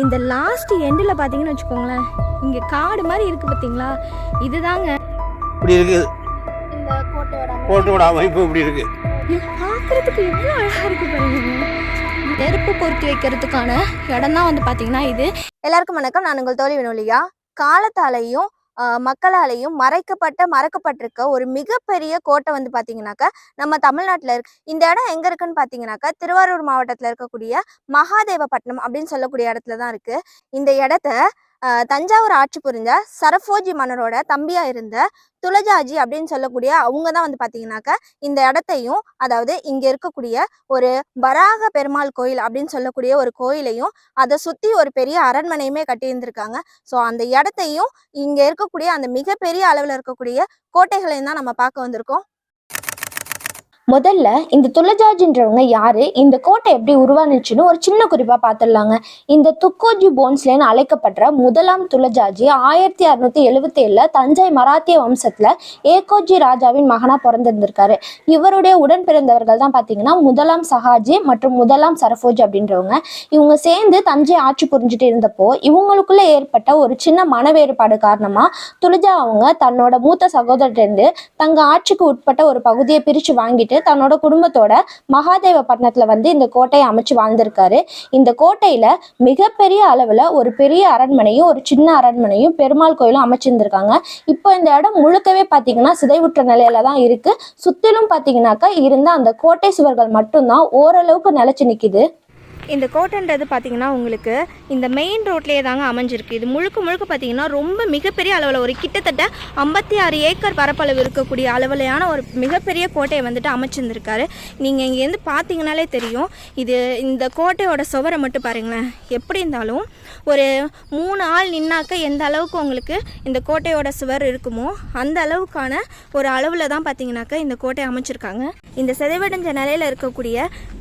இந்த லாஸ்ட் எண்டில் பார்த்தீங்கன்னு வச்சுக்கோங்களேன் இங்கே காடு மாதிரி இருக்குது பார்த்தீங்களா இதுதாங்க. இப்படி இருக்குது இந்த கோட்டையோட கோட்டையோட அமைப்பு இப்படி இருக்கு. பார்க்குறதுக்கு எவ்வளோ அழகாக இருக்கு பாருங்க. நெருப்பு பொருத்தி வைக்கிறதுக்கான இடம் தான் வந்து பார்த்தீங்கன்னா இது. எல்லாருக்கும் வணக்கம். நான் உங்கள் தோழி வினோலியா. காலத்தாலையும் மக்களாலையும் மறைக்கப்பட்ட மறக்கப்பட்டிருக்க ஒரு மிகப்பெரிய கோட்டை வந்து பார்த்தீங்கன்னாக்கா நம்ம தமிழ்நாட்டில் இருக்கு. இந்த இடம் எங்க இருக்குன்னு பார்த்தீங்கன்னாக்கா திருவாரூர் மாவட்டத்தில் இருக்கக்கூடிய மகாதேவப்பட்டினம் அப்படின்னு சொல்லக்கூடிய இடத்துல தான் இருக்கு. இந்த இடத்த தஞ்சாவூர் ஆட்சி புரிஞ்ச சரஃபோஜி மன்னரோட தம்பியா இருந்த துளஜாஜி அப்படின்னு சொல்லக்கூடிய அவங்க தான் வந்து பார்த்தீங்கன்னாக்கா இந்த இடத்தையும் அதாவது இங்க இருக்கக்கூடிய ஒரு வராக பெருமாள் கோயில் அப்படின்னு சொல்லக்கூடிய ஒரு கோயிலையும் அதை சுத்தி ஒரு பெரிய அரண்மனையுமே கட்டியிருந்திருக்காங்க. ஸோ அந்த இடத்தையும் இங்க இருக்கக்கூடிய அந்த மிகப்பெரிய அளவில் இருக்கக்கூடிய கோட்டைகளையும் தான் நம்ம பார்க்க வந்திருக்கோம். முதல்ல இந்த துளஜாஜின்றவங்க யாரு? இந்த கோட்டை எப்படி உருவானுச்சுன்னு ஒரு சின்ன குறிப்பா பார்த்துடலாங்க இந்த துக்கோஜி போன்ஸ்லேன்னு அழைக்கப்படுற முதலாம் துளஜாஜி ஆயிரத்தி அறுநூத்தி எழுவத்தி ஏழுல தஞ்சை மராத்திய வம்சத்துல ஏகோஜி ராஜாவின் மகனா பிறந்திருந்திருக்காரு. இவருடைய உடன் பிறந்தவர்கள் தான் பாத்தீங்கன்னா முதலாம் சஹாஜி மற்றும் முதலாம் சரஃபோஜி அப்படின்றவங்க. இவங்க சேர்ந்து தஞ்சை ஆட்சி புரிஞ்சுட்டு இருந்தப்போ இவங்களுக்குள்ள ஏற்பட்ட ஒரு சின்ன மன வேறுபாடு காரணமா துளஜா அவங்க தன்னோட மூத்த சகோதரர்கிட்ட தங்க ஆட்சிக்கு உட்பட்ட ஒரு பகுதியை பிரிச்சு வாங்கிட்டு தன்னோட குடும்பத்தோட மகாதேவப்பட்டினத்துல வந்து இந்த கோட்டையை அமைச்சு வாழ்ந்திருக்காரு. இந்த கோட்டையில மிகப்பெரிய அளவுல ஒரு பெரிய அரண்மனையும் ஒரு சின்ன அரண்மனையும் பெருமாள் கோயிலும் அமைச்சிருந்திருக்காங்க. இப்போ இந்த இடம் முழுக்கவே பாத்தீங்கன்னா சிதைவுற்ற நிலையில தான் இருக்கு. சுத்திலும் பாத்தீங்கன்னாக்கா இருந்த அந்த கோட்டை சுவர்கள் மட்டும்தான் ஓரளவுக்கு நிலைச்சு நிக்குது. இந்த கோட்டைன்றது பார்த்தீங்கன்னா உங்களுக்கு இந்த மெயின் ரோட்லேயே தாங்க அமைஞ்சிருக்கு. இது முழுக்க முழுக்க பார்த்தீங்கன்னா ரொம்ப மிகப்பெரிய அளவில் ஒரு கிட்டத்தட்ட ஐம்பத்தி ஆறு ஏக்கர் பரப்பளவு இருக்கக்கூடிய அளவிலையான ஒரு மிகப்பெரிய கோட்டையை வந்துட்டு அமைச்சிருந்திருக்காரு. நீங்கள் இங்கேருந்து பார்த்தீங்கனாலே தெரியும். இது இந்த கோட்டையோட சுவரை மட்டும் பாருங்களேன். எப்படி இருந்தாலும் ஒரு மூணு ஆள் நின்னாக்க எந்த அளவுக்கு உங்களுக்கு இந்த கோட்டையோட சுவர் இருக்குமோ அந்த அளவுக்கான ஒரு அளவில் தான் பார்த்தீங்கன்னாக்க இந்த கோட்டை அமைச்சிருக்காங்க. இந்த செதைவடைஞ்ச நிலையில் இருக்கக்கூடிய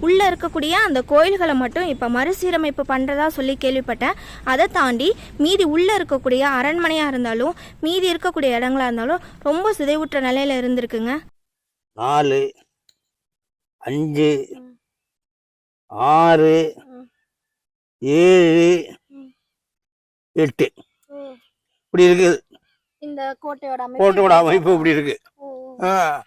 உள்ளே இருக்கக்கூடிய அந்த கோயில்களை மட்டும் இப்போ மறுசீரமைப்பு பண்ணுறதா சொல்லி கேள்விப்பட்டேன். அதை தாண்டி மீதி உள்ளே இருக்கக்கூடிய அரண்மனையாக இருந்தாலும் மீதி இருக்கக்கூடிய இடங்களா இருந்தாலும் ரொம்ப சிதைவுற்ற நிலையில் இருந்திருக்குங்க. நாலு அஞ்சு ஆறு ஏழு எட்டு. இப்படி இருக்குது. இந்த கோட்டையோட கோட்டையோட அமைப்பு இப்படி இருக்கு. ஆ.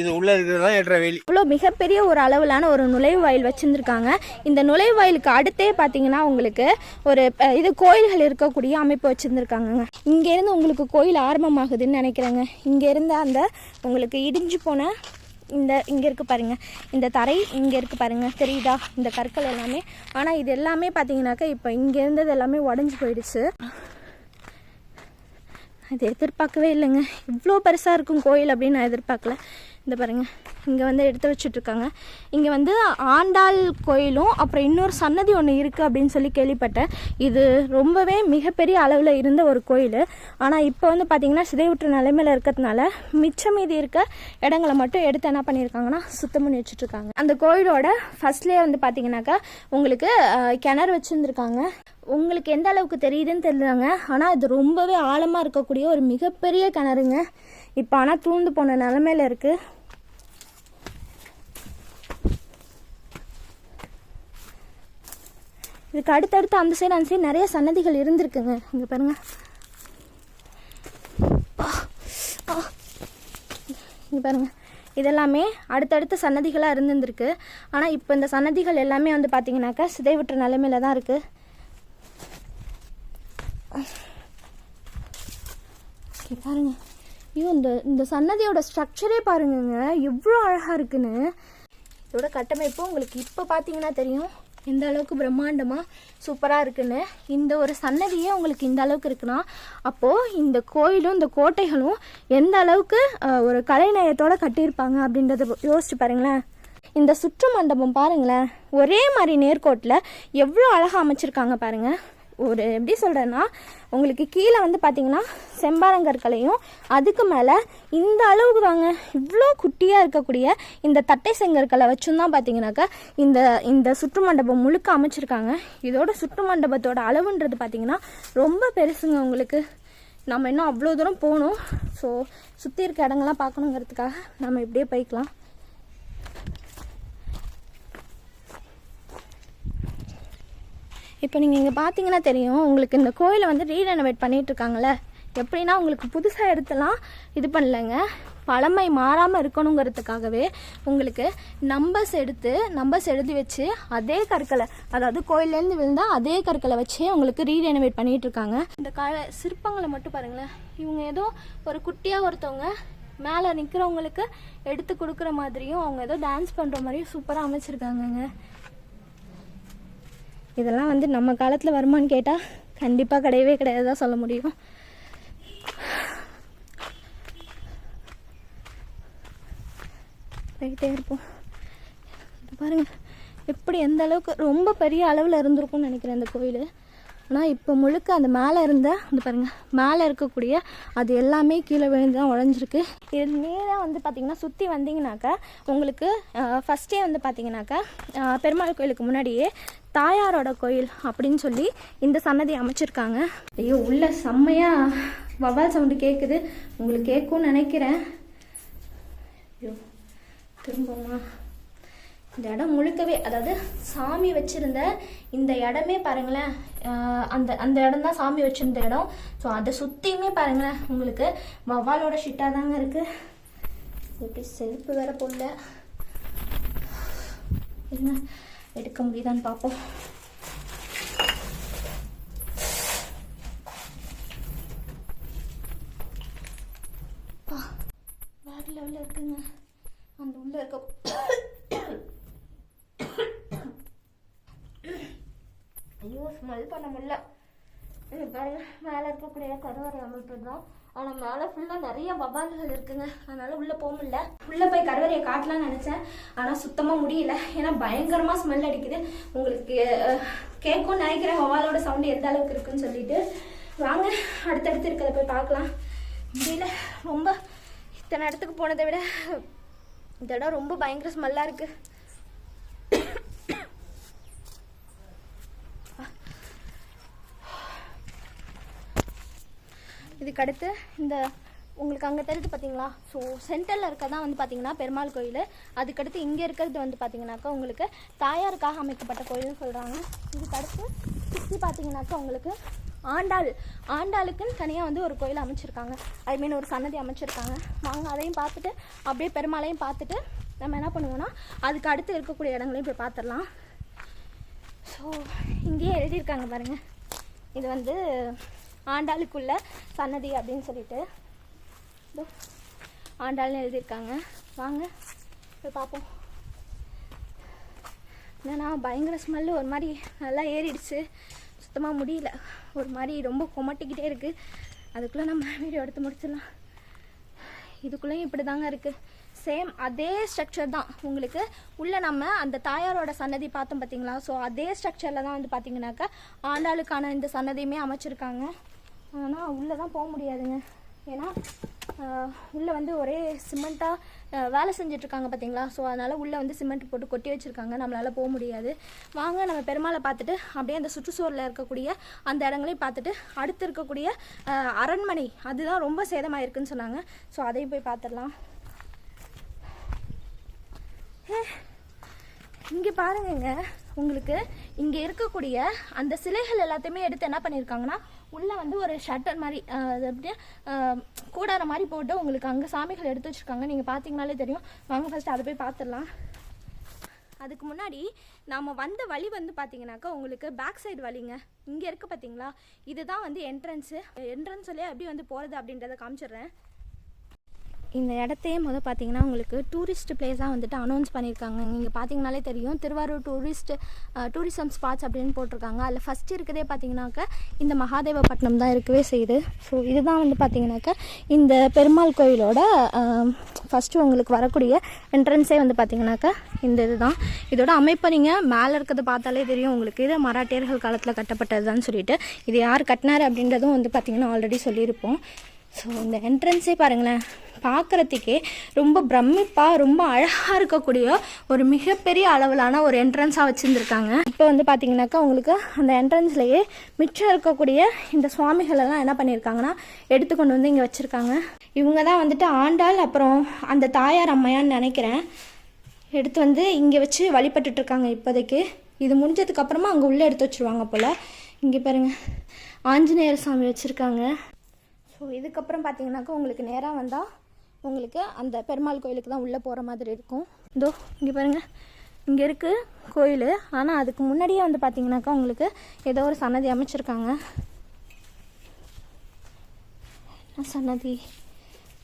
இது உள்ள இருக்கிறதா ஏற்ற வேலி. இவ்வளோ மிகப்பெரிய ஒரு அளவிலான ஒரு நுழைவாயில் வச்சுருந்துருக்காங்க. இந்த நுழைவாயிலுக்கு அடுத்தே பார்த்தீங்கன்னா உங்களுக்கு ஒரு இது கோயில்கள் இருக்கக்கூடிய அமைப்பு வச்சுருந்துருக்காங்கங்க. இங்கேருந்து உங்களுக்கு கோயில் ஆரம்பமாகுதுன்னு நினைக்கிறேங்க. இங்கேருந்து அந்த உங்களுக்கு இடிஞ்சு போன இந்த இங்கே இருக்குது பாருங்க. இந்த தரை இங்கே இருக்குது பாருங்க. தெரியுதா? இந்த கற்கள் எல்லாமே. ஆனால் இது எல்லாமே பார்த்தீங்கன்னாக்கா இப்போ இங்கே இருந்தது எல்லாமே உடஞ்சி போயிடுச்சு. அது எதிர்பார்க்கவே இல்லைங்க. இவ்வளோ பெருசாக இருக்கும் கோயில் அப்படின்னு நான் எதிர்பார்க்கல. இந்த பாருங்கள் இங்கே வந்து எடுத்து வச்சுட்ருக்காங்க. இங்கே வந்து ஆண்டாள் கோயிலும் அப்புறம் இன்னொரு சன்னதி ஒன்று இருக்குது அப்படின்னு சொல்லி கேள்விப்பட்டேன். இது ரொம்பவே மிகப்பெரிய அளவில் இருந்த ஒரு கோயில். ஆனால் இப்போ வந்து பார்த்திங்கன்னா சிதைவுற்ற நிலைமையில் இருக்கிறதுனால மிச்சம் மீதி இருக்க இடங்களை மட்டும் எடுத்து என்ன பண்ணியிருக்காங்கன்னா சுத்தம் பண்ணி வச்சுட்ருக்காங்க. அந்த கோயிலோட ஃபர்ஸ்ட்லேயே வந்து பார்த்தீங்கன்னாக்கா உங்களுக்கு கிணறு வச்சுருந்துருக்காங்க. உங்களுக்கு எந்த அளவுக்கு தெரியுதுன்னு தெரியலங்க. ஆனால் இது ரொம்பவே ஆழமாக இருக்கக்கூடிய ஒரு மிகப்பெரிய கிணறுங்க. இப்போ ஆனால் தூந்து போன நிலமையில இருக்குது இதுக்கு அடுத்தடுத்து அந்த சைடு அந்த சைடு நிறைய சன்னதிகள் இருந்திருக்குங்க. இங்கே பாருங்க. இங்கே பாருங்க. இதெல்லாமே அடுத்தடுத்த சன்னதிகளாக இருந்திருந்திருக்கு. ஆனால் இப்போ இந்த சன்னதிகள் எல்லாமே வந்து பார்த்தீங்கன்னாக்கா சிதைவுற்ற நிலைமையில தான் இருக்குது பாருங்கள் பாருங்க. ஐயோ இந்த இந்த சன்னதியோட ஸ்ட்ரக்சரே பாருங்கங்க. எவ்வளோ அழகாக இருக்குன்னு. இதோட கட்டமைப்பு உங்களுக்கு இப்போ பார்த்தீங்கன்னா தெரியும். எந்த அளவுக்கு பிரம்மாண்டமாக சூப்பராக இருக்குன்னு. இந்த ஒரு சன்னதியே உங்களுக்கு இந்த அளவுக்கு இருக்குன்னா அப்போது இந்த கோயிலும் இந்த கோட்டைகளும் எந்த அளவுக்கு ஒரு கலைநயத்தோடு கட்டியிருப்பாங்க அப்படின்றத யோசிச்சு பாருங்களேன். இந்த சுற்று மண்டபம் பாருங்களேன். ஒரே மாதிரி நேர்கோட்டில் எவ்வளோ அழகாக அமைச்சிருக்காங்க பாருங்கள் ஒரு எப்படி சொல்கிறேன்னா உங்களுக்கு கீழே வந்து பார்த்தீங்கன்னா செம்பாரங்கற்களையும் அதுக்கு மேலே இந்த அளவுக்கு தாங்க இவ்வளோ குட்டியாக இருக்கக்கூடிய இந்த தட்டை செங்கற்களை வச்சும் தான் பார்த்தீங்கன்னாக்கா இந்த இந்த சுற்று மண்டபம் முழுக்க அமைச்சிருக்காங்க. இதோட சுற்று மண்டபத்தோட அளவுன்றது பார்த்தீங்கன்னா ரொம்ப பெருசுங்க உங்களுக்கு. நம்ம இன்னும் அவ்வளோ தூரம் போகணும். ஸோ சுற்றி இருக்க இடங்கள்லாம் பார்க்கணுங்கிறதுக்காக நம்ம இப்படியே போய்க்கலாம். இப்போ நீங்கள் இங்கே பார்த்தீங்கன்னா தெரியும் உங்களுக்கு இந்த கோயிலை வந்து ரீரெனோவேட் பண்ணிட்டு எப்படின்னா உங்களுக்கு புதுசாக எடுத்துலாம் இது பண்ணலைங்க. பழமை மாறாமல் இருக்கணுங்கிறதுக்காகவே உங்களுக்கு நம்பர்ஸ் எடுத்து நம்பர்ஸ் எழுதி வச்சு அதே கற்களை அதாவது கோயிலேருந்து விழுந்தால் அதே கற்களை வச்சே உங்களுக்கு ரீரெனோவேட் பண்ணிகிட்ருக்காங்க இருக்காங்க இந்த கால சிற்பங்களை மட்டும் பாருங்களேன். இவங்க ஏதோ ஒரு குட்டியாக ஒருத்தவங்க மேலே நிற்கிறவங்களுக்கு எடுத்து கொடுக்குற மாதிரியும் அவங்க ஏதோ டான்ஸ் பண்ணுற மாதிரியும் சூப்பராக அமைச்சிருக்காங்கங்க. இதெல்லாம் வந்து நம்ம காலத்தில் வருமான்னு கேட்டால் கண்டிப்பாக கிடையவே கிடையாது தான் சொல்ல முடியும். போயிட்டே இருப்போம். இது பாருங்க எப்படி எந்த அளவுக்கு ரொம்ப பெரிய அளவில் இருந்திருக்கும்னு நினைக்கிறேன் இந்த கோயில். ஆனால் இப்போ முழுக்க அந்த மேலே இருந்த அந்த பாருங்க மேலே இருக்கக்கூடிய அது எல்லாமே கீழே விழுந்து தான் உடஞ்சிருக்கு இது நேராக வந்து பார்த்தீங்கன்னா சுற்றி வந்தீங்கனாக்கா உங்களுக்கு ஃபஸ்ட்டே வந்து பார்த்தீங்கன்னாக்கா பெருமாள் கோயிலுக்கு முன்னாடியே தாயாரோட கோயில் அப்படின்னு சொல்லி இந்த சன்னதி அமைச்சிருக்காங்க. ஐயோ உள்ள செம்மையாக வவால் சவுண்டு கேட்குது உங்களுக்கு கேட்கும்னு நினைக்கிறேன். ஐயோ திரும்பமா இந்த இடம் முழுக்கவே அதாவது சாமி வச்சிருந்த இந்த இடமே பாருங்களேன். அந்த அந்த இடம் தான் சாமி வச்சிருந்த இடம். ஸோ அதை சுற்றியுமே பாருங்களேன். உங்களுக்கு வவ்வாலோட ஷிட்டாக தாங்க இருக்கு. எப்படி செருப்பு வேற போடல. என்ன? எடுக்க முடியுதான்னு பார்ப்போம். பா, லெவலில் இருக்குங்க. அந்த உள்ள இருக்க ஐயோ ஸ்மெல் பண்ண முடியல. பாருங்க மேலே இருக்கக்கூடிய கருவறை அமைப்பு தான். ஆனால் மேலே ஃபுல்லாக நிறைய வவால்கள் இருக்குங்க. அதனால உள்ளே போக முடியல. உள்ளே போய் கருவறையை காட்டலாம்னு நினச்சேன். ஆனால் சுத்தமாக முடியல. ஏன்னா பயங்கரமாக ஸ்மெல் அடிக்குது. உங்களுக்கு கேட்கும் கேட்கும்னு நினைக்கிறேன். வவாலோட சவுண்டு எந்த அளவுக்கு இருக்குன்னு சொல்லிட்டு. வாங்க அடுத்தடுத்து இருக்கிறத போய் பார்க்கலாம். முடியல. ரொம்ப இத்தனை இடத்துக்கு போனதை விட இந்த இடம் ரொம்ப பயங்கர ஸ்மெல்லாக இருக்குது இதுக்கு அடுத்து இந்த உங்களுக்கு அங்கே தெரியுது பார்த்தீங்களா ஸோ சென்டரில் இருக்கதான் வந்து பார்த்தீங்கன்னா பெருமாள் கோயில். அதுக்கடுத்து இங்கே இருக்கிறது வந்து பார்த்தீங்கன்னாக்கா உங்களுக்கு தாயாருக்காக அமைக்கப்பட்ட கோயில்னு சொல்கிறாங்க இதுக்கு அடுத்து சுற்றி பார்த்தீங்கன்னாக்கா உங்களுக்கு ஆண்டாள் ஆண்டாளுக்குன்னு தனியாக வந்து ஒரு கோயில் அமைச்சிருக்காங்க. ஐ மீன் ஒரு சன்னதி அமைச்சிருக்காங்க. வாங்க அதையும் பார்த்துட்டு அப்படியே பெருமாளையும் பார்த்துட்டு நம்ம என்ன பண்ணுவோம்னா அதுக்கு அடுத்து இருக்கக்கூடிய இடங்களையும் போய் பார்த்துடலாம். ஸோ இங்கேயே எழுதியிருக்காங்க பாருங்கள் இது வந்து ஆண்டாளுக்குள்ள சன்னதி அப்படின்னு சொல்லிட்டு. ஆண்டாள்னு எழுதியிருக்காங்க. வாங்க போய் பார்ப்போம். என்னன்னா பயங்கர ஸ்மெல்லு ஒரு மாதிரி நல்லா ஏறிடுச்சு. சுத்தமாக முடியல. ஒரு மாதிரி ரொம்ப கொமட்டிக்கிட்டே இருக்குது அதுக்குள்ளே நம்ம வீடியோ எடுத்து முடிச்சிடலாம். இதுக்குள்ளேயும் இப்படி தாங்க இருக்குது சேம் அதே ஸ்ட்ரக்சர் தான். உங்களுக்கு உள்ளே நம்ம அந்த தாயாரோட சன்னதி பார்த்தோம் பார்த்தீங்களா ஸோ அதே ஸ்ட்ரக்சரில் தான் வந்து பார்த்தீங்கன்னாக்கா ஆண்டாளுக்கான இந்த சன்னதியுமே அமைச்சிருக்காங்க. ஆனால் உள்ளே தான் போக முடியாதுங்க. ஏன்னா உள்ளே வந்து ஒரே சிமெண்ட்டாக வேலை செஞ்சிட்ருக்காங்க பார்த்தீங்களா ஸோ அதனால் உள்ளே வந்து சிமெண்ட் போட்டு கொட்டி வச்சுருக்காங்க. நம்மளால் போக முடியாது. வாங்க நம்ம பெருமாளை பார்த்துட்டு அப்படியே அந்த சுற்றுச்சூழலில் இருக்கக்கூடிய அந்த இடங்களையும் பார்த்துட்டு அடுத்து இருக்கக்கூடிய அரண்மனை அதுதான் ரொம்ப சேதமாயிருக்குன்னு சொன்னாங்க. ஸோ அதையும் போய் பார்த்துடலாம். இங்கே பாருங்கங்க. உங்களுக்கு இங்கே இருக்கக்கூடிய அந்த சிலைகள் எல்லாத்தையுமே எடுத்து என்ன பண்ணியிருக்காங்கன்னா உள்ளே வந்து ஒரு ஷட்டர் மாதிரி அது அப்படியே கூடாரம் கூடார மாதிரி போட்டு உங்களுக்கு அங்கே சாமிகள் எடுத்து வச்சுருக்காங்க. நீங்கள் பார்த்தீங்கனாலே தெரியும். வாங்க ஃபஸ்ட்டு அதை போய் பார்த்துடலாம் அதுக்கு முன்னாடி நாம் வந்த வழி வந்து பார்த்தீங்கன்னாக்கா உங்களுக்கு பேக் சைடு வழிங்க. இங்கே இருக்குது பார்த்தீங்களா இதுதான் வந்து என்ட்ரன்ஸு என்ட்ரன்ஸ்லேயே எப்படி வந்து போகிறது அப்படின்றத காமிச்சிடுறேன். இந்த இடத்தையே முதல் பார்த்தீங்கன்னா உங்களுக்கு டூரிஸ்ட் பிளேஸாக வந்துட்டு அனௌன்ஸ் பண்ணியிருக்காங்க நீங்கள் பார்த்தீங்கனாலே தெரியும். திருவாரூர் டூரிஸ்ட் டூரிசம் ஸ்பாட்ஸ் அப்படின்னு போட்டிருக்காங்க. அதில் ஃபஸ்ட்டு இருக்கதே பார்த்தீங்கன்னாக்க இந்த மகாதேவப்பட்டினம் தான் இருக்கவே செய்யுது. ஸோ இதுதான் வந்து பார்த்தீங்கன்னாக்கா இந்த பெருமாள் கோயிலோட ஃபஸ்ட்டு உங்களுக்கு வரக்கூடிய என்ட்ரன்ஸே வந்து பார்த்தீங்கன்னாக்க இந்த இதுதான். இதோட அமைப்பை நீங்கள் மேலே இருக்கிறத பார்த்தாலே தெரியும் உங்களுக்கு. இது மராட்டியர்கள் காலத்தில் கட்டப்பட்டதுதான் சொல்லிட்டு. இது யார் கட்டினார் அப்படின்றதும் வந்து பார்த்தீங்கன்னா ஆல்ரெடி சொல்லியிருப்போம். ஸோ இந்த என்ட்ரன்ஸே பாருங்களேன். பார்க்குறதுக்கே ரொம்ப பிரமிப்பாக ரொம்ப அழகாக இருக்கக்கூடிய ஒரு மிகப்பெரிய அளவிலான ஒரு என்ட்ரன்ஸாக வச்சுருந்துருக்காங்க. இப்போ வந்து பார்த்தீங்கன்னாக்கா உங்களுக்கு அந்த என்ட்ரன்ஸ்லேயே மிச்சம் இருக்கக்கூடிய இந்த சுவாமிகளெல்லாம் என்ன பண்ணியிருக்காங்கன்னா எடுத்து கொண்டு வந்து இங்கே வச்சுருக்காங்க. இவங்க தான் வந்துட்டு ஆண்டாள் அப்புறம் அந்த தாயார் அம்மையான்னு நினைக்கிறேன். எடுத்து வந்து இங்கே வச்சு வழிபட்டுட்ருக்காங்க இப்போதைக்கு. இது முடிஞ்சதுக்கப்புறமா அங்கே உள்ளே எடுத்து வச்சுருவாங்க போல். இங்கே பாருங்க. ஆஞ்சநேயர் சாமி வச்சுருக்காங்க. ஸோ இதுக்கப்புறம் பார்த்தீங்கன்னாக்கா உங்களுக்கு நேராக வந்தால் உங்களுக்கு அந்த பெருமாள் கோயிலுக்கு தான் உள்ளே போகிற மாதிரி இருக்கும். இதோ இங்கே பாருங்கள் இங்கே இருக்குது கோயில். ஆனால் அதுக்கு முன்னாடியே வந்து பார்த்தீங்கன்னாக்கா உங்களுக்கு ஏதோ ஒரு சன்னதி அமைச்சிருக்காங்க. என்ன சன்னதி?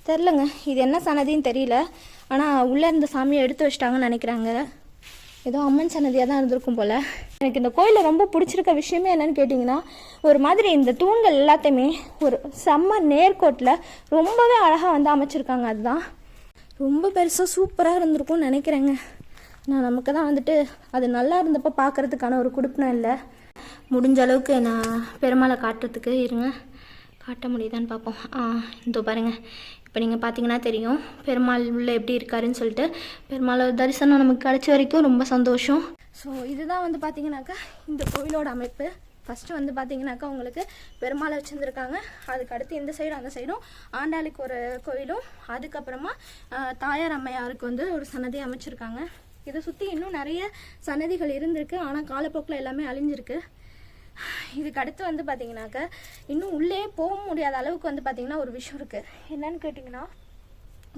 தெரிலங்க. இது என்ன சன்னதின்னு தெரியல. ஆனால் உள்ளே இருந்த சாமியை எடுத்து வச்சிட்டாங்கன்னு நினைக்கிறாங்க. ஏதோ அம்மன் சன்னதியாக தான் இருந்திருக்கும் போல். எனக்கு இந்த கோயிலில் ரொம்ப பிடிச்சிருக்க விஷயமே என்னன்னு கேட்டிங்கன்னா ஒரு மாதிரி இந்த தூண்கள் எல்லாத்தையுமே ஒரு செம்ம நேர்கோட்டில் ரொம்பவே அழகாக வந்து அமைச்சிருக்காங்க அதுதான். ரொம்ப பெருசாக சூப்பராக இருந்திருக்கும்னு நினைக்கிறேங்க. நான் நமக்கு தான் வந்துட்டு அது நல்லா இருந்தப்போ பார்க்குறதுக்கான ஒரு குடுப்பினம் இல்லை. முடிஞ்ச அளவுக்கு நான் பெருமாளை காட்டுறதுக்கு இருங்க. காட்ட முடியுதான்னு பார்ப்போம். ஆ இதோ பாருங்க. இப்போ நீங்கள் பார்த்தீங்கன்னா தெரியும் பெருமாள் உள்ள எப்படி இருக்காருன்னு சொல்லிட்டு பெருமாளோட தரிசனம் நமக்கு கிடைச்ச வரைக்கும் ரொம்ப சந்தோஷம். ஸோ இதுதான் வந்து பார்த்தீங்கன்னாக்கா இந்த கோயிலோட அமைப்பு. ஃபஸ்ட்டு வந்து பார்த்தீங்கன்னாக்கா உங்களுக்கு பெருமாளை வச்சுருந்துருக்காங்க. அதுக்கு அடுத்து இந்த சைடும் அந்த சைடும் ஆண்டாளுக்கு ஒரு கோயிலும் அதுக்கப்புறமா தாயார் அம்மையாருக்கு வந்து ஒரு சன்னதி அமைச்சிருக்காங்க. இதை சுற்றி இன்னும் நிறைய சன்னதிகள் இருந்திருக்கு. ஆனால் காலப்போக்கில் எல்லாமே அழிஞ்சிருக்கு. இதுக்கு அடுத்து வந்து பார்த்தீங்கன்னாக்க இன்னும் உள்ளே போக முடியாத அளவுக்கு வந்து பார்த்தீங்கன்னா ஒரு விஷயம் இருக்குது என்னன்னு கேட்டிங்கன்னா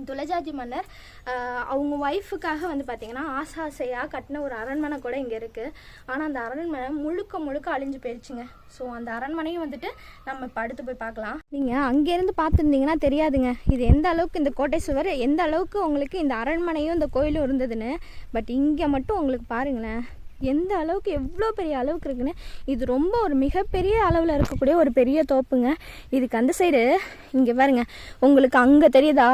துளஜாஜி மன்னர் அவங்க ஒய்ஃபுக்காக வந்து பார்த்தீங்கன்னா ஆசை ஆசையாக கட்டின ஒரு அரண்மனை கூட இங்கே இருக்குது ஆனால் அந்த அரண்மனை முழுக்க முழுக்க அழிஞ்சு போயிடுச்சுங்க ஸோ அந்த அரண்மனையும் வந்துட்டு நம்ம இப்போ அடுத்து போய் பார்க்கலாம். நீங்கள் அங்கேருந்து பார்த்துருந்தீங்கன்னா தெரியாதுங்க. இது எந்த அளவுக்கு இந்த கோட்டை சுவர் எந்த அளவுக்கு உங்களுக்கு இந்த அரண்மனையும் இந்த கோயிலும் இருந்ததுன்னு. பட் இங்கே மட்டும் உங்களுக்கு பாருங்களேன். எந்த அளவுக்கு எவ்வளோ பெரிய அளவுக்கு இருக்குன்னு இது ரொம்ப ஒரு மிகப்பெரிய அளவில் இருக்கக்கூடிய ஒரு பெரிய தோப்புங்க. இதுக்கு அந்த சைடு இங்கே பாருங்க. உங்களுக்கு அங்கே தெரியுதா?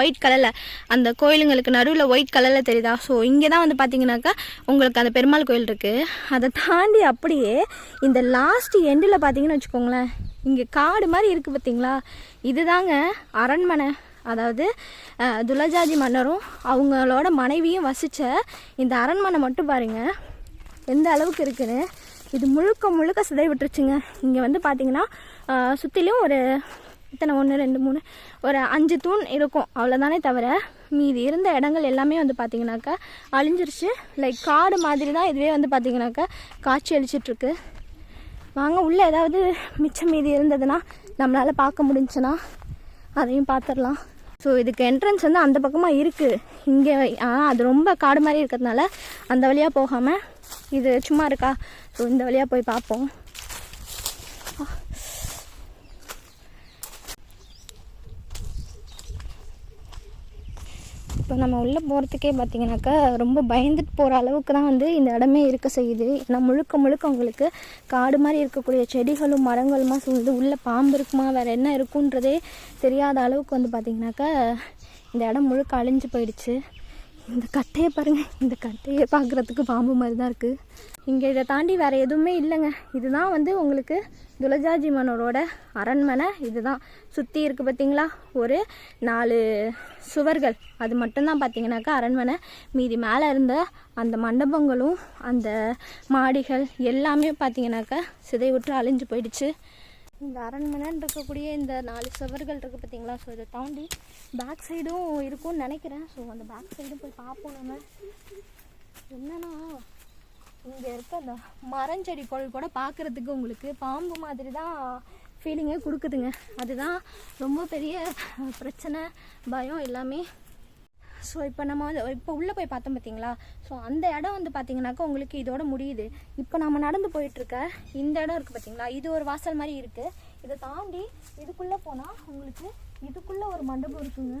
ஒயிட் கலரில் அந்த கோயிலுங்களுக்கு நடுவில் ஒயிட் கலரில் தெரியுதா? ஸோ இங்கே தான் வந்து பார்த்தீங்கன்னாக்கா உங்களுக்கு அந்த பெருமாள் கோயில் இருக்குது அதை தாண்டி அப்படியே இந்த லாஸ்ட் எண்டில் பார்த்தீங்கன்னு வச்சுக்கோங்களேன் இங்கே காடு மாதிரி இருக்குது பார்த்தீங்களா இதுதாங்க அரண்மனை. அதாவது துலஜாஜி துலஜாதி மன்னரும் அவங்களோட மனைவியும் வசித்த இந்த அரண்மனை மட்டும் பாருங்கள் எந்த அளவுக்கு இருக்குன்னு. இது முழுக்க முழுக்க சிதை விட்டுருச்சுங்க இங்கே வந்து பார்த்தீங்கன்னா சுற்றிலும் ஒரு இத்தனை ஒன்று ரெண்டு மூணு ஒரு அஞ்சு தூண் இருக்கும். அவ்வளோதானே தவிர மீதி இருந்த இடங்கள் எல்லாமே வந்து பார்த்தீங்கன்னாக்கா அழிஞ்சிருச்சு. லைக் காடு மாதிரி தான் இதுவே வந்து பார்த்தீங்கன்னாக்கா காட்சி அளிச்சிட்ருக்கு. வாங்க உள்ளே ஏதாவது மிச்சம் மீதி இருந்ததுன்னா நம்மளால் பார்க்க முடிஞ்சுன்னா அதையும் பார்த்துடலாம் ஸோ இதுக்கு என்ட்ரன்ஸ் வந்து அந்த பக்கமாக இருக்குது இங்கே ஆனால் அது ரொம்ப காடு மாதிரி இருக்கிறதுனால அந்த வழியாக போகாமல் இது சும்மா இருக்கா? ஸோ இந்த வழியாக போய் பார்ப்போம். இப்போ நம்ம உள்ளே போகிறதுக்கே பார்த்தீங்கன்னாக்கா ரொம்ப பயந்துட்டு போகிற அளவுக்கு தான் வந்து இந்த இடமே இருக்க செய்யுது. ஏன்னா முழுக்க முழுக்க உங்களுக்கு காடு மாதிரி இருக்கக்கூடிய செடிகளும் மரங்களுமா சூழ்ந்து உள்ளே பாம்பு இருக்குமா வேறு என்ன இருக்குன்றதே தெரியாத அளவுக்கு வந்து பார்த்திங்கனாக்கா இந்த இடம் முழுக்க அழிஞ்சு போயிடுச்சு. இந்த கட்டையை பாருங்கள் இந்த கட்டையை பார்க்குறதுக்கு பாம்பு மாதிரி தான் இருக்குது இங்கே இதை தாண்டி வேறு எதுவுமே இல்லைங்க. இதுதான் வந்து உங்களுக்கு துலஜாஜி மன்னரோட அரண்மனை. இதுதான். சுற்றி இருக்குது பார்த்தீங்களா ஒரு நாலு சுவர்கள். அது மட்டும்தான் பார்த்தீங்கன்னாக்கா அரண்மனை. மீதி மேலே இருந்த அந்த மண்டபங்களும் அந்த மாடிகள் எல்லாமே பார்த்தீங்கன்னாக்கா சிதைவுற்று அழிஞ்சு போயிடுச்சு. இந்த அரண்மனைன்னு இருக்கக்கூடிய இந்த நாலு சுவர்கள் இருக்குது பார்த்தீங்களா? ஸோ இதை தாண்டி பேக் சைடும் இருக்கும்னு நினைக்கிறேன். ஸோ அந்த பேக் சைடும் போய் பார்ப்போம் நம்ம. என்னன்னா இங்கே இருக்க அந்த மரஞ்செடி பொருள் கூட பார்க்குறதுக்கு உங்களுக்கு பாம்பு மாதிரி தான் ஃபீலிங்கே கொடுக்குதுங்க. அதுதான் ரொம்ப பெரிய பிரச்சனை பயம் எல்லாமே. ஸோ இப்போ நம்ம வந்து இப்போ உள்ளே போய் பார்த்தோம் பார்த்தீங்களா ஸோ அந்த இடம் வந்து பார்த்தீங்கன்னாக்கா உங்களுக்கு இதோட முடியுது. இப்போ நம்ம நடந்து போயிட்டுருக்க இந்த இடம் இருக்குது பார்த்தீங்களா இது ஒரு வாசல் மாதிரி இருக்குது இதை தாண்டி இதுக்குள்ளே போனால் உங்களுக்கு இதுக்குள்ளே ஒரு மண்டபம் இருக்குங்க.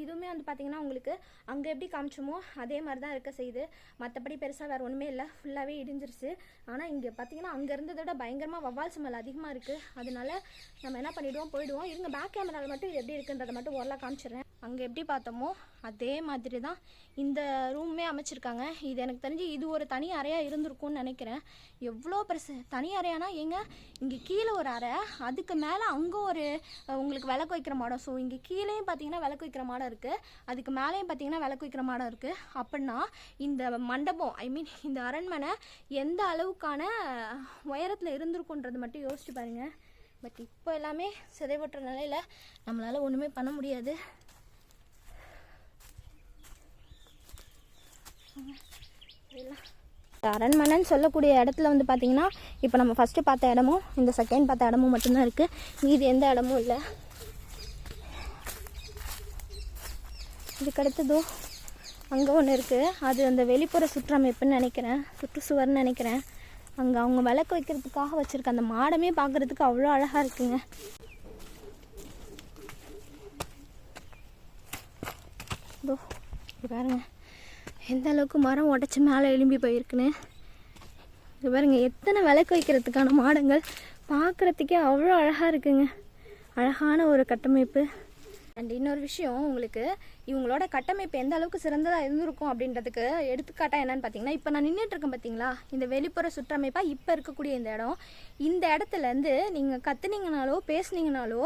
இதுவுமே வந்து பார்த்தீங்கன்னா உங்களுக்கு அங்கே எப்படி காமிச்சோமோ அதே மாதிரி தான் இருக்க செய்யுது. மற்றபடி பெருசாக வேறு ஒன்றுமே இல்லை. ஃபுல்லாகவே இடிஞ்சிருச்சு. ஆனால் இங்கே பார்த்தீங்கன்னா அங்கே இருந்ததை விட பயங்கரமாக வவ்வால் ஸ்மெல் அதிகமாக இருக்குது அதனால நம்ம என்ன பண்ணிவிடுவோம் போயிடுவோம். இருங்க பேக் கேமராவில் மட்டும் இது எப்படி இருக்குன்றதை மட்டும் ஓரளவு காமிச்சிடுறேன். அங்கே எப்படி பார்த்தோமோ அதே மாதிரி தான் இந்த ரூமே அமைச்சிருக்காங்க. இது எனக்கு தெரிஞ்சு இது ஒரு தனி அறையாக இருந்திருக்கும்னு நினைக்கிறேன். எவ்வளோ பெருசு. தனி அறையானா ஏங்க இங்கே கீழே ஒரு அறை அதுக்கு மேலே அங்கே ஒரு உங்களுக்கு விளக்கு வைக்கிற மாடம். ஸோ இங்கே கீழேயும் பார்த்தீங்கன்னா விளக்கு வைக்கிற மாடம் இருக்குது அதுக்கு மேலேயும் பார்த்தீங்கன்னா விளக்கு வைக்கிற மாடம் இருக்குது அப்படின்னா இந்த மண்டபம் ஐ மீன் இந்த அரண்மனை எந்த அளவுக்கான உயரத்தில் இருந்திருக்குன்றது மட்டும் யோசிச்சு பாருங்கள் பட் இப்போ எல்லாமே சிதைவற்ற நிலையில் நம்மளால் ஒன்றுமே பண்ண முடியாது. அரண்மனைன்னு சொல்லக்கூடிய இடத்துல வந்து பார்த்தீங்கன்னா இப்போ நம்ம ஃபஸ்ட்டு பார்த்த இடமும் இந்த செகண்ட் பார்த்த இடமும் மட்டும்தான் இருக்குது மீதி எந்த இடமும் இல்லை. இதுக்கடுத்ததோ அங்கே ஒன்று இருக்குது அது அந்த வெளிப்புற சுற்றமைப்புன்னு நினைக்கிறேன். சுற்றுச்சுவர்னு நினைக்கிறேன். அங்கே அவங்க விளக்கு வைக்கிறதுக்காக வச்சுருக்க அந்த மாடமே பார்க்குறதுக்கு அவ்வளோ அழகாக இருக்குங்க. இதோ இது எந்த அளவுக்கு மரம் உடச்சி மேலே எழும்பி போயிருக்குன்னு. இது பாருங்க எத்தனை விளக்கு வைக்கிறதுக்கான மாடங்கள். பார்க்குறதுக்கே அவ்வளோ அழகாக இருக்குங்க. அழகான ஒரு கட்டமைப்பு. அண்ட் இன்னொரு விஷயம் உங்களுக்கு இவங்களோட கட்டமைப்பு எந்த அளவுக்கு சிறந்ததாக இருந்திருக்கும் அப்படின்றதுக்கு எடுத்துக்காட்டாக என்னன்னு பார்த்தீங்கன்னா இப்போ நான் நின்றுட்டு இருக்கேன் பார்த்தீங்களா இந்த வெளிப்புற சுற்றமைப்பாக இப்போ இருக்கக்கூடிய இந்த இடம். இந்த இடத்துலேருந்து நீங்கள் கத்துனீங்கனாலோ பேசுனீங்கனாலோ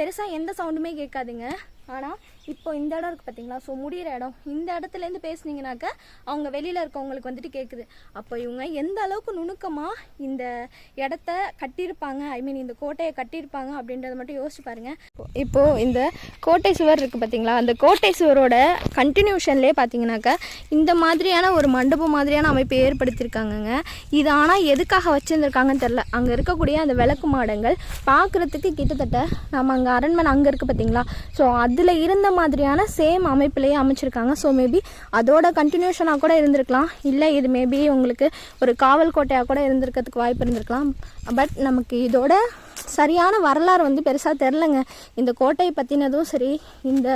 பெருசாக எந்த சவுண்டுமே கேட்காதுங்க. ஆனால் இப்போ இந்த இடம் இருக்குது பார்த்தீங்களா ஸோ முடிகிற இடம். இந்த இடத்துலேருந்து பேசுனீங்கனாக்க அவங்க வெளியில் இருக்கவங்களுக்கு வந்துட்டு கேட்குது அப்போ இவங்க எந்த அளவுக்கு நுணுக்கமாக இந்த இடத்த கட்டியிருப்பாங்க? ஐ மீன் இந்த கோட்டையை கட்டியிருப்பாங்க அப்படின்றத மட்டும் யோசிச்சு பாருங்கள் இப்போது இந்த கோட்டை சுவர் இருக்குது பார்த்தீங்களா அந்த கோட்டை சுவர் சுவரோட கண்டினியூஷன்லேயே பார்த்தீங்கன்னாக்கா இந்த மாதிரியான ஒரு மண்டபம் மாதிரியான அமைப்பை ஏற்படுத்தியிருக்காங்கங்க. இது ஆனால் எதுக்காக வச்சுருந்துருக்காங்கன்னு தெரில அங்கே இருக்கக்கூடிய அந்த விளக்கு மாடங்கள் பார்க்குறதுக்கு கிட்டத்தட்ட நம்ம அங்கே அரண்மனை அங்கே இருக்குது பார்த்தீங்களா ஸோ அதில் இருந்த மாதிரியான சேம் அமைப்பிலேயே அமைச்சிருக்காங்க. ஸோ மேபி அதோட கண்டினியூஷனாக கூட இருந்திருக்கலாம். இல்லை இது மேபி உங்களுக்கு ஒரு காவல் கோட்டையாக கூட இருந்திருக்கிறதுக்கு வாய்ப்பு இருந்திருக்கலாம். பட் நமக்கு இதோட சரியான வரலாறு வந்து பெருசாக தெரிலங்க. இந்த கோட்டையை பற்றினதும் சரி இந்த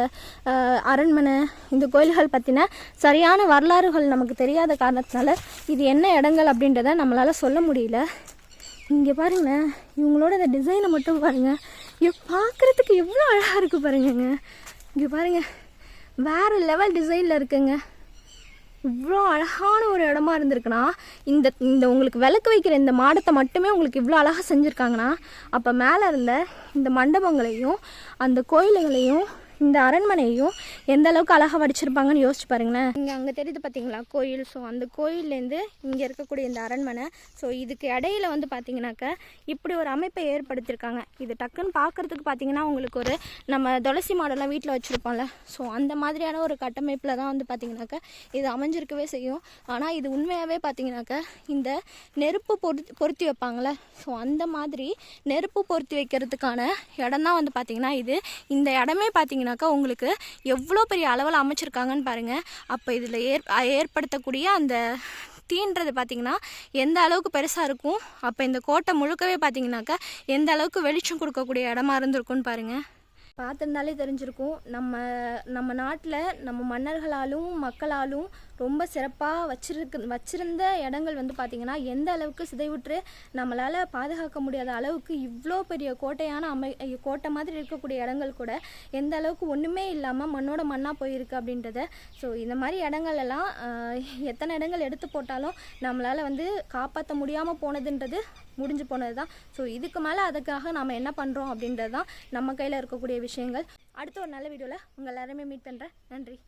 அரண்மனை இந்த கோயில்கள் பற்றின சரியான வரலாறுகள் நமக்கு தெரியாத காரணத்தினால இது என்ன இடங்கள் அப்படின்றத நம்மளால் சொல்ல முடியல. இங்கே பாருங்களேன் இவங்களோட இந்த டிசைனை மட்டும் பாருங்கள் ஐயோ பார்க்குறதுக்கு எவ்வளோ அழகாக இருக்குது பாருங்கங்க. இங்கே பாருங்கள் வேறு லெவல் டிசைனில் இருக்குங்க. இவ்வளோ அழகான ஒரு இடமா இருந்திருக்குன்னா இந்த இந்த உங்களுக்கு விளக்கு வைக்கிற இந்த மாடத்தை மட்டுமே உங்களுக்கு இவ்வளோ அழகாக செஞ்சுருக்காங்கன்னா அப்போ மேலே இருந்த இந்த மண்டபங்களையும் அந்த கோயில்களையும் இந்த அரண்மனையும் எந்த அளவுக்கு அழகாக வடிச்சிருப்பாங்கன்னு யோசிச்சு பாருங்களேன். இங்கே அங்கே தெரியுது பார்த்தீங்களா கோயில். ஸோ அந்த கோயில்லேருந்து இங்கே இருக்கக்கூடிய இந்த அரண்மனை. ஸோ இதுக்கு இடையில வந்து பார்த்தீங்கன்னாக்க இப்படி ஒரு அமைப்பை ஏற்படுத்தியிருக்காங்க. இது டக்குன்னு பார்க்குறதுக்கு பார்த்தீங்கன்னா உங்களுக்கு ஒரு நம்ம துளசி மாடெல்லாம் வீட்டில் வச்சுருப்போம்ல. ஸோ அந்த மாதிரியான ஒரு கட்டமைப்பில் தான் வந்து பார்த்தீங்கன்னாக்க இது அமைஞ்சிருக்கவே செய்யும். ஆனால் இது உண்மையாகவே பார்த்தீங்கன்னாக்க இந்த நெருப்பு பொருத்தி பொருத்தி வைப்பாங்களே ஸோ அந்த மாதிரி நெருப்பு பொருத்தி வைக்கிறதுக்கான இடம் தான் வந்து பார்த்தீங்கன்னா இது. இந்த இடமே பார்த்தீங்கன்னா அப்படின்னாக்கா உங்களுக்கு எவ்வளோ பெரிய அளவில் அமைச்சிருக்காங்கன்னு பாருங்கள் அப்போ இதில் ஏற் ஏற்படுத்தக்கூடிய அந்த தீன்றது பார்த்தீங்கன்னா எந்த அளவுக்கு பெருசாக இருக்கும் அப்போ இந்த கோட்டை முழுக்கவே பார்த்தீங்கன்னாக்கா எந்த அளவுக்கு வெளிச்சம் கொடுக்கக்கூடிய இடமா இருந்திருக்கும்னு பாருங்கள் பார்த்துருந்தாலே தெரிஞ்சிருக்கும். நம்ம நம்ம நாட்டில் நம்ம மன்னர்களாலும் மக்களாலும் ரொம்ப சிறப்பாக வச்சிருக்கு வச்சிருந்த இடங்கள் வந்து பார்த்திங்கன்னா எந்த அளவுக்கு சிதைவுற்று நம்மளால் பாதுகாக்க முடியாத அளவுக்கு இவ்வளோ பெரிய கோட்டையான அமை கோட்டை மாதிரி இருக்கக்கூடிய இடங்கள் கூட எந்த அளவுக்கு ஒன்றுமே இல்லாமல் மண்ணோட மண்ணாக போயிருக்கு அப்படின்றத. ஸோ இந்த மாதிரி இடங்கள் எல்லாம் எத்தனை இடங்கள் எடுத்து போட்டாலும் நம்மளால் வந்து காப்பாற்ற முடியாமல் போனதுன்றது முடிஞ்சு போனது தான் ஸோ இதுக்கு மேலே அதுக்காக நம்ம என்ன பண்ணுறோம் அப்படின்றது தான் நம்ம கையில் இருக்கக்கூடிய விஷயங்கள். அடுத்த ஒரு நல்ல வீடியோவில் உங்கள் எல்லாருமே மீட் பண்ணுறேன் நன்றி.